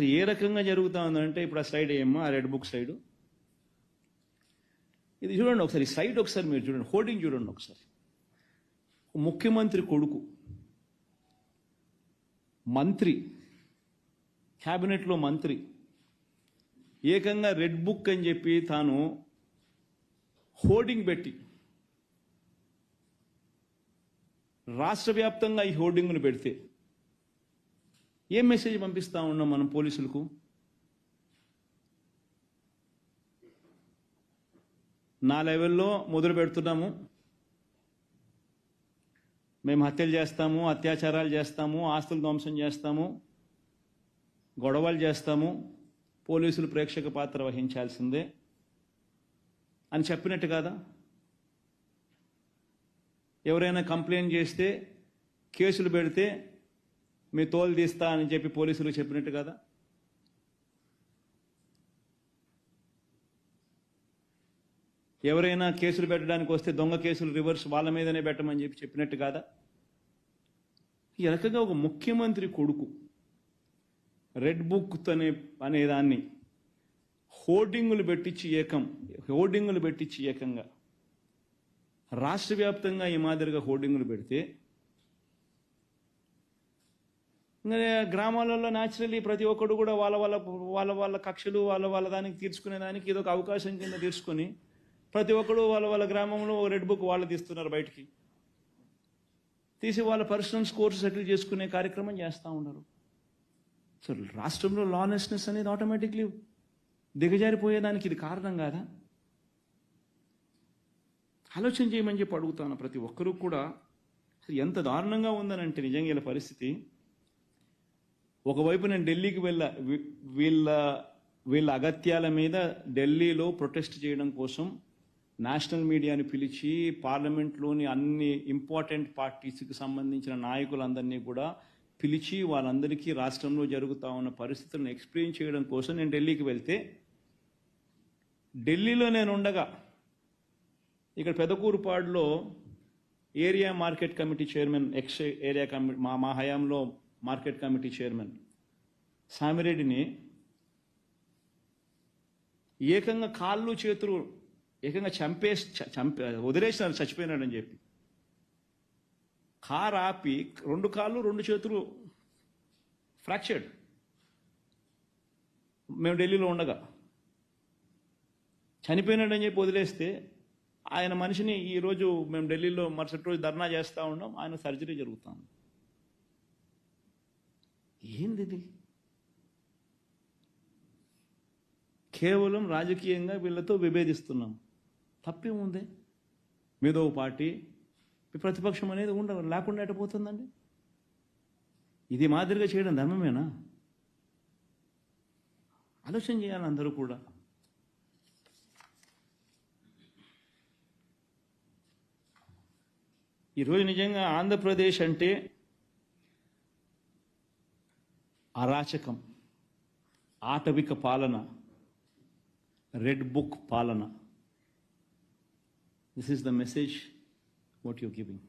అసలు ఏ రకంగా జరుగుతా ఉందంటే ఇప్పుడు ఆ స్లైడ్ ఏమో ఆ రెడ్ బుక్ సైడ్ ఇది చూడండి ఒకసారి సైడ్ ఒకసారి మీరు చూడండి హోర్డింగ్ చూడండి ఒకసారి. ముఖ్యమంత్రి కొడుకు మంత్రి క్యాబినెట్లో మంత్రి ఏకంగా రెడ్ బుక్ అని చెప్పి తాను హోర్డింగ్ పెట్టి రాష్ట్ర వ్యాప్తంగా ఈ హోర్డింగ్ను పెడితే ఏం మెసేజ్ పంపిస్తా ఉన్నాం మనం పోలీసులకు? నా లెవెల్లో మొదలు పెడుతున్నాము. మేము హత్యలు చేస్తాము అత్యాచారాలు చేస్తాము ఆస్తులు ధ్వంసం చేస్తాము గొడవలు చేస్తాము. పోలీసులు ప్రేక్షక పాత్ర వహించాల్సిందే అని చెప్పినట్టు కాదా? ఎవరైనా కంప్లైంట్ చేస్తే కేసులు పెడితే మీ తోలు తీస్తా అని చెప్పి పోలీసులు చెప్పినట్టు కదా? ఎవరైనా కేసులు పెట్టడానికి వస్తే దొంగ కేసులు రివర్స్ వాళ్ళ మీదనే పెట్టమని చెప్పి చెప్పినట్టు కాదా? ఈ రకంగా ఒక ముఖ్యమంత్రి కొడుకు రెడ్ బుక్ అనే హోర్డింగులు పెట్టించి ఏకం హోర్డింగులు పెట్టించి ఏకంగా. రాష్ట్ర వ్యాప్తంగా ఈ మాదిరిగా హోర్డింగులు పెడితే గ్రామాలలో న్యాచురల్లీ ప్రతి ఒక్కడు కూడా వాళ్ళ వాళ్ళ వాళ్ళ వాళ్ళ కక్షలు వాళ్ళ వాళ్ళ దానికి తీర్చుకునే దానికి ఇదొక అవకాశం కింద తీసుకుని ప్రతి ఒక్కడు వాళ్ళ వాళ్ళ గ్రామంలో రెడ్ బుక్ వాళ్ళు తీస్తున్నారు బయటికి. తీసి వాళ్ళ పర్సనల్ స్కోర్స్ సెటిల్ చేసుకునే కార్యక్రమం చేస్తూ ఉన్నారు. సో రాష్ట్రంలో లానెస్నెస్ అనేది ఆటోమేటిక్లీ దిగజారిపోయేదానికి ఇది కారణం కాదా? ఆలోచన చేయమని చెప్పి అడుగుతాను ప్రతి ఒక్కరూ కూడా. ఎంత దారుణంగా ఉందనంటే నిజంగా పరిస్థితి. ఒకవైపు నేను ఢిల్లీకి వెళ్ళ వీళ్ళ వీళ్ళ అగత్యాల మీద ఢిల్లీలో ప్రొటెస్ట్ చేయడం కోసం నేషనల్ మీడియాని పిలిచి పార్లమెంట్లోని అన్ని ఇంపార్టెంట్ పార్టీస్కి సంబంధించిన నాయకులందరినీ కూడా పిలిచి వాళ్ళందరికీ రాష్ట్రంలో జరుగుతూ ఉన్న పరిస్థితులను ఎక్స్ప్లెయిన్ చేయడం కోసం నేను ఢిల్లీకి వెళ్తే ఢిల్లీలో నేను ఉండగా ఇక్కడ పెదకూరుపాడులో area market committee chairman ex area committee మా మా హయాంలో మార్కెట్ కమిటీ చైర్మన్. సామిరెడ్డిని ఏకంగా కాళ్ళు చేతులు ఏకంగా చంపే చంపే వదిలేసినారు చచ్చిపోయినాడని చెప్పి. కార్ ఆపి రెండు కాళ్ళు రెండు చేతులు ఫ్రాక్చర్డ్. మేము ఢిల్లీలో ఉండగా. చనిపోయినాడని చెప్పి వదిలేస్తే ఆయన మనిషిని ఈరోజు మేము ఢిల్లీలో మరుసటి రోజు ధర్నా చేస్తూ ఉన్నాం ఆయన సర్జరీ జరుగుతుంది ఏంది ఇది కేవలం రాజకీయంగా వీళ్ళతో విభేదిస్తున్నాం. తప్పేముంది? మీదో పార్టీ ప్రతిపక్షం అనేది ఉండ లేకుండా ఎట్టపోతుందండి ఇది మాదిరిగా చేయడం ధర్మమేనా? ఆలోచన చేయాలి అందరూ కూడా. ఈరోజు నిజంగా ఆంధ్రప్రదేశ్ అంటే అరాచకం ఆటవిక పాలన రెడ్ బుక్ పాలన. This is the message what you giving